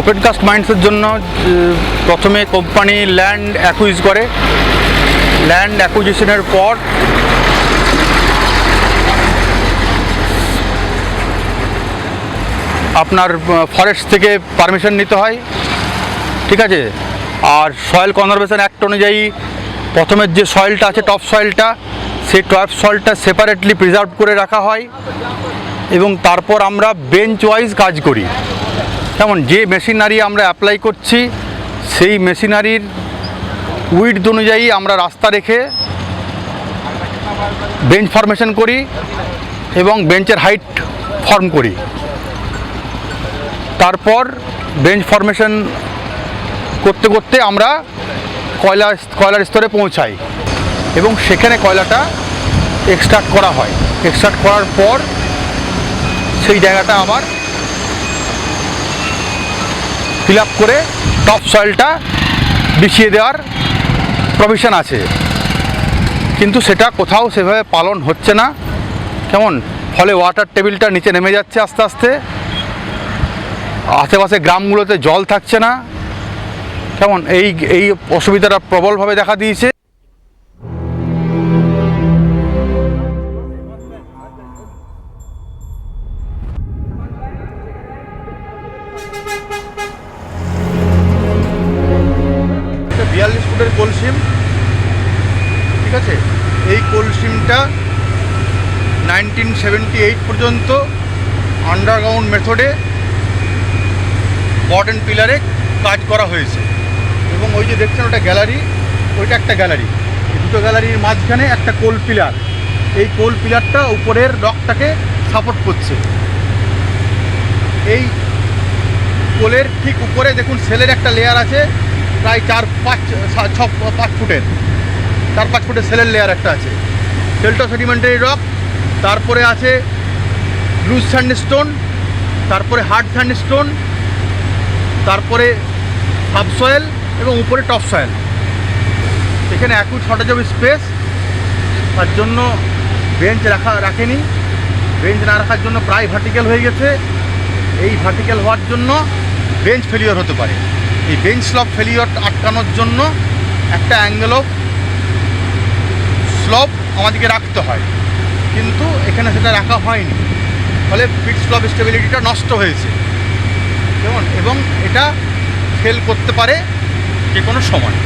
Open caste মাইন্ডসের জন্য প্রথমে company land অ্যাকুইজ করে। ল্যান্ড অ্যাকুইজিশনের পর আপনার ফরেস্ট থেকে পারমিশন নিতে হয়। ঠিক আছে? আর সয়েল কনজারভেশন অ্যাক্ট অনুযায়ী প্রথমের যে সয়েলটা আছে টপ সয়েলটা সেই টপ সয়েলটা সেপারেটলি প্রিজার্ভ করে রাখা হয়। এবং তারপর আমরা বেঞ্চ ওয়াইজ কাজ করি। যেমন যে মেশিনারি আমরা অ্যাপ্লাই করছি, সেই মেশিনারির উইড অনুযায়ী আমরা রাস্তা রেখে বেঞ্চ ফরমেশন করি এবং বেঞ্চের হাইট ফর্ম করি। তারপর বেঞ্চ ফরমেশন করতে করতে আমরা কয়লা কয়লার স্তরে পৌঁছাই এবং সেখানে কয়লাটা এক্সট্রাক্ট করা হয়। এক্সট্রাক্ট করার পর সেই জায়গাটা আবার ফিল আপ করে টপ সয়েলটা বিছিয়ে দেওয়ার প্রভিশন আছে। কিন্তু সেটা কোথাও সেভাবে পালন হচ্ছে না। কেমন? ফলে ওয়াটার টেবিলটা নিচে নেমে যাচ্ছে আস্তে আস্তে। আশেপাশে গ্রামগুলোতে জল থাকছে না। কেমন? এই এই অসুবিধাটা প্রবলভাবে দেখা দিয়েছে। কোলসিম ঠিক আছে? এই কোলসিমটা নাইনটিন সেভেন্টি এইট পর্যন্ত আন্ডারগ্রাউন্ড মেথডে অ্যান্ড পিলারে কাজ করা হয়েছে। এবং ওই যে দেখছেন ওটা গ্যালারি ওইটা একটা গ্যালারি দুটো গ্যালারির মাঝখানে একটা কোল পিলার এই কোল পিলারটা উপরের রকটাকে সাপোর্ট করছে। এই কোলের ঠিক উপরে দেখুন সেলের একটা লেয়ার আছে। প্রায় চার পাঁচ ছ, পাঁচ ফুটের। চার পাঁচ ফুটের সেলের লেয়ার একটা আছে। সেলটো সেডিমেন্টারি রক তারপরে আছে লুজ স্যান্ডস্টোন তারপরে হার্ড স্যান্ডস্টোন তারপরে সাবসয়েল এবং উপরে টপ সয়েল এখানে অ্যাকুট শর্টেজ অফ স্পেস তার জন্য বেঞ্চ রাখা, রাখেনি। বেঞ্চ না রাখার জন্য প্রায় ভার্টিক্যাল হয়ে গেছে। এই ভার্টিক্যাল হওয়ার জন্য বেঞ্চ ফেলিওর হতে পারে। এই বেঞ্চ স্লপ ফেলিওর আটকানোর জন্য একটা অ্যাঙ্গেল অফ স্লপ আমাদেরকে রাখতে হয়। কিন্তু এখানে সেটা রাখা হয়নি। ফলে ফিট স্লপ স্টেবিলিটিটা নষ্ট হয়েছে। কেমন এবং এটা ফেল করতে পারে যে কোনো সময়।